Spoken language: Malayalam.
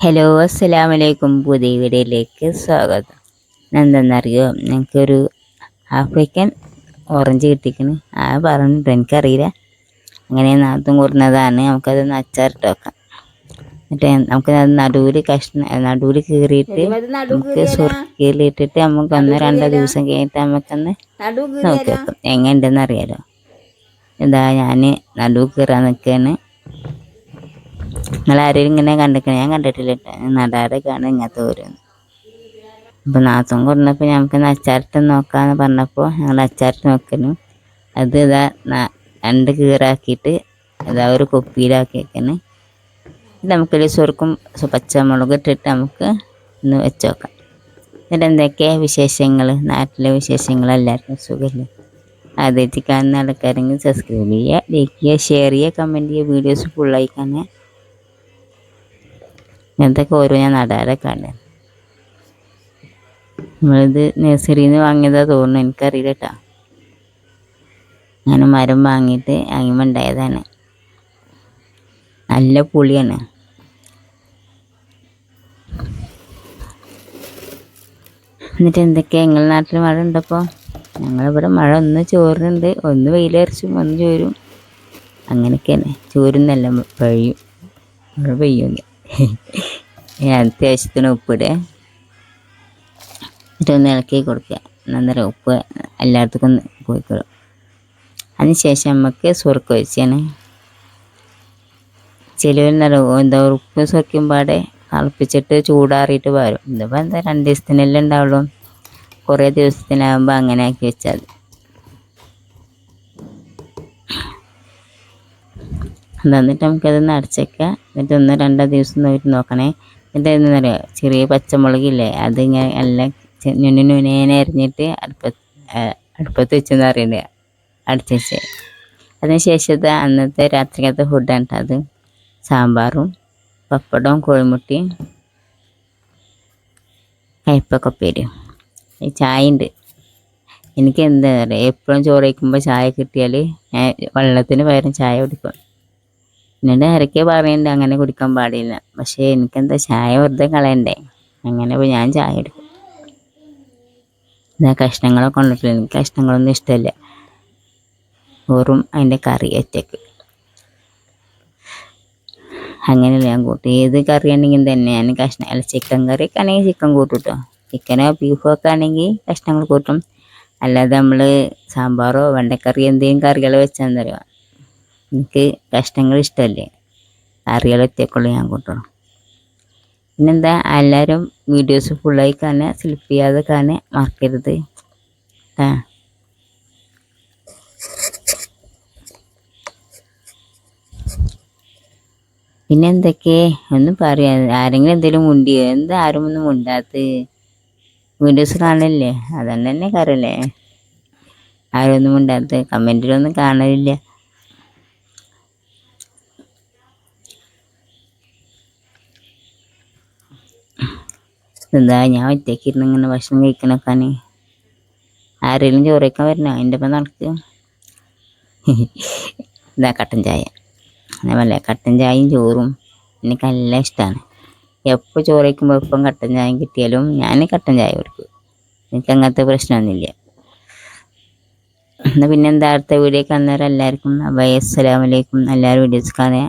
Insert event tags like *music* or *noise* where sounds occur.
ഹലോ അസ്സലാം വലൈക്കും പുതിയ വീഡിയോയിലേക്ക് സ്വാഗതം. എന്തെന്നറിയോ ഞങ്ങൾക്കൊരു ആഫ്രിക്കൻ ഓറഞ്ച് കിട്ടിക്കണ്. ആ പറഞ്ഞിട്ട് എനിക്കറിയില്ല. അങ്ങനെ നാത്തും കൂടുന്നതാണ് നമുക്കത് അച്ചാറിട്ട് വെക്കാം. എന്നിട്ട് നമുക്ക് അത് നടുവിൽ കഷ്ണ നടുവിൽ കീറിയിട്ട് നമുക്ക് സുർക്കിയിലിട്ടിട്ട് നമുക്ക് ഒന്ന് രണ്ടോ ദിവസം കഴിഞ്ഞിട്ട് നമുക്കൊന്ന് നോക്കി വെക്കാം. എങ്ങനെയുണ്ടെന്ന് അറിയാലോ എന്താ ഞാൻ നടുവ് കീറാൻ നിൽക്കുകയാണ് നിങ്ങൾ ആരെങ്കിലും ഇങ്ങനെ കണ്ടിരിക്കണേ ഞാൻ കണ്ടിട്ടില്ല നടാരൊക്കെയാണ് ഇങ്ങനത്തെ ഓരോന്ന്. അപ്പോൾ നാത്തും കൊടുന്നപ്പോൾ ഞങ്ങൾക്ക് അച്ചാറിട്ട് നോക്കാമെന്ന് പറഞ്ഞപ്പോൾ ഞങ്ങൾ അച്ചാറിട്ട് നോക്കുന്നു അത് ഇതാ രണ്ട് കീറാക്കിയിട്ട് ഇതാ ഒരു കുപ്പിയിലാക്കി വെക്കണ് നമുക്കൊരു സു- പച്ചമുളക് ഇട്ടിട്ട് നമുക്ക് ഒന്ന് വെച്ച് നോക്കാം എന്നിട്ട് എന്തൊക്കെയാണ് വിശേഷങ്ങൾ നാട്ടിലെ വിശേഷങ്ങൾ എല്ലാവർക്കും സുഖമില്ലേ ആദ്യമായിട്ട് കാണുന്ന ആൾക്കാരെങ്കിൽ സബ്സ്ക്രൈബ് ചെയ്യുക ലൈക്ക് ചെയ്യുക ഷെയർ ചെയ്യുക കമന്റ് ചെയ്യുക വീഡിയോസ് ഫുള്ളായി കാണുക. ഇങ്ങനത്തൊക്കെ ഓരോ ഞാൻ നടാറൊക്കെ ആണ് നമ്മളിത് നഴ്സറിയിൽ നിന്ന് വാങ്ങിയതാ തോന്നുന്നു. എനിക്കറിയില്ല കേട്ടോ ഞാൻ മരം വാങ്ങിയിട്ട് അങ്ങനെ ഉണ്ടായതാണ്. നല്ല പുളിയാണ്. എന്നിട്ട് എന്തൊക്കെയാ? ഞങ്ങളുടെ നാട്ടിൽ മഴ ഉണ്ടപ്പോൾ ഞങ്ങളിവിടെ മഴ ഒന്ന് ചോറിനുണ്ട് ഒന്ന് വെയിലരച്ചും ഒന്ന് ചോരും. അങ്ങനെയൊക്കെയാണ്. ചോരുന്നല്ല പെയ്യും. മഴ ഞാൻ *laughs* അത്യാവശ്യത്തിന് ഉപ്പിടുക എന്നിട്ടൊന്ന് ഇളക്കി കൊടുക്കുക. അന്നേരം ഉപ്പ് എല്ലായിടത്തേക്കും പോയിക്കോളും. അതിനുശേഷം നമുക്ക് സുറുക്ക് വെച്ചാണ് ചിലവെന്നറിയോ എന്താ ഉപ്പ് സുരക്കുമ്പാടെ തിളപ്പിച്ചിട്ട് ചൂടാറിയിട്ട് വരും. ഇതിപ്പോൾ എന്താ രണ്ട് ദിവസത്തിനെല്ലാം ഉണ്ടാവുള്ളൂ. കുറേ ദിവസത്തിനാകുമ്പോൾ അങ്ങനെ ആക്കി വെച്ചാൽ എന്നിട്ട് നമുക്കതൊന്ന് അടച്ചേക്കുക എന്നിട്ട് ഒന്ന് രണ്ടോ ദിവസം നോക്കി നോക്കണേ. എന്നിട്ട് എന്താ പറയുക ചെറിയ പച്ചമുളകില്ലേ അതിങ്ങനെ എല്ലാം നുനു നുനേനെ അരിഞ്ഞിട്ട് അടുപ്പത്ത് അടുപ്പത്ത് വെച്ചെന്ന് അറിയണ്ടേ അടച്ച് അതിന് ശേഷം അന്നത്തെ രാത്രിക്കത്തെ ഫുഡാണ് അത്. സാമ്പാറും പപ്പടവും കോഴിമുട്ടിയും കയ്പക്കൊപ്പേരും ഈ ചായ ഉണ്ട് എനിക്ക് എന്താ പറയുക എപ്പോഴും ചോറ് കഴിക്കുമ്പോൾ ചായ കിട്ടിയാൽ ഞാൻ വെള്ളത്തിന് പകരം ചായ കുടിക്കും. എന്നോട് ആരൊക്കെ പറയുന്നുണ്ട് അങ്ങനെ കുടിക്കാൻ പാടില്ല. പക്ഷേ എനിക്കെന്താ ചായ വെറുതെ കളയണ്ടേ? അങ്ങനെ ഇപ്പോൾ ഞാൻ ചായ എടുക്കും. ഇതാ കഷ്ണങ്ങളൊക്കെ കൊണ്ടിട്ടില്ല എനിക്ക് കഷ്ണങ്ങളൊന്നും ഇഷ്ടമല്ല വെറും അതിന്റെ കറി ഒറ്റയ്ക്ക്. അങ്ങനെയല്ല ഞാൻ കൂട്ടും ഏത് കറി ആണെങ്കിലും തന്നെ. ഞാൻ കഷ്ണം അല്ല ചിക്കൻ കറി ഒക്കെ ആണെങ്കിൽ ചിക്കൻ കൂട്ടും കേട്ടോ ചിക്കനോ ബീഫോ ഒക്കെ ആണെങ്കിൽ കഷ്ണങ്ങൾ കൂട്ടും. അല്ലാതെ നമ്മൾ സാമ്പാറോ വെണ്ടക്കറി എന്തെങ്കിലും കറികൾ വെച്ചാൽ തരുക എനിക്ക് കഷ്ണങ്ങൾ ഇഷ്ടമല്ലേ? കറികൾ ഒറ്റക്കുള്ളൂ ഞാൻ കൊണ്ടുപോകണം പിന്നെന്താ? എല്ലാവരും വീഡിയോസ് ഫുള്ളായി കാണുക സ്ലിപ്പ് ചെയ്യാതെ കാണുക മറക്കരുത് ആ പിന്നെ എന്തൊക്കെ ഒന്നും പറയാ. ആരെങ്കിലും എന്തെങ്കിലും മുണ്ടിയോ? എന്താ ആരും ഒന്നും മുണ്ടാത്ത വീഡിയോസ് കാണലില്ലേ? അതുകൊണ്ട് തന്നെ കറിയല്ലേ ആരും ഒന്നും മുണ്ടാത്ത കമന്റിലൊന്നും കാണലില്ല. എന്താ ഞാൻ ഒറ്റയ്ക്ക് ഇരുന്ന് ഇങ്ങനെ ഭക്ഷണം കഴിക്കണൊക്കെ ആരെങ്കിലും ചോറ് വരണോ? അതിന്റെ ഒപ്പം നടക്കുക ഇതാ കട്ടൻ ചായ. അതേപോലെ കട്ടൻ ചായയും ചോറും എനിക്ക് നല്ല ഇഷ്ടമാണ് എപ്പോൾ ചോറ് കഴിക്കുമ്പോൾ കട്ടൻ ചായ കിട്ടിയാലും ഞാൻ കട്ടൻ ചായ കൊടുക്കും. എനിക്ക് അങ്ങനത്തെ പ്രശ്നമൊന്നുമില്ല. എന്നാൽ പിന്നെ എന്താ അടുത്ത വീഡിയോ കന്നേരം എല്ലാവർക്കും അബൈ അസ്സലാമലൈക്കും എല്ലാവരും വീഡിയോസ് കാണുക.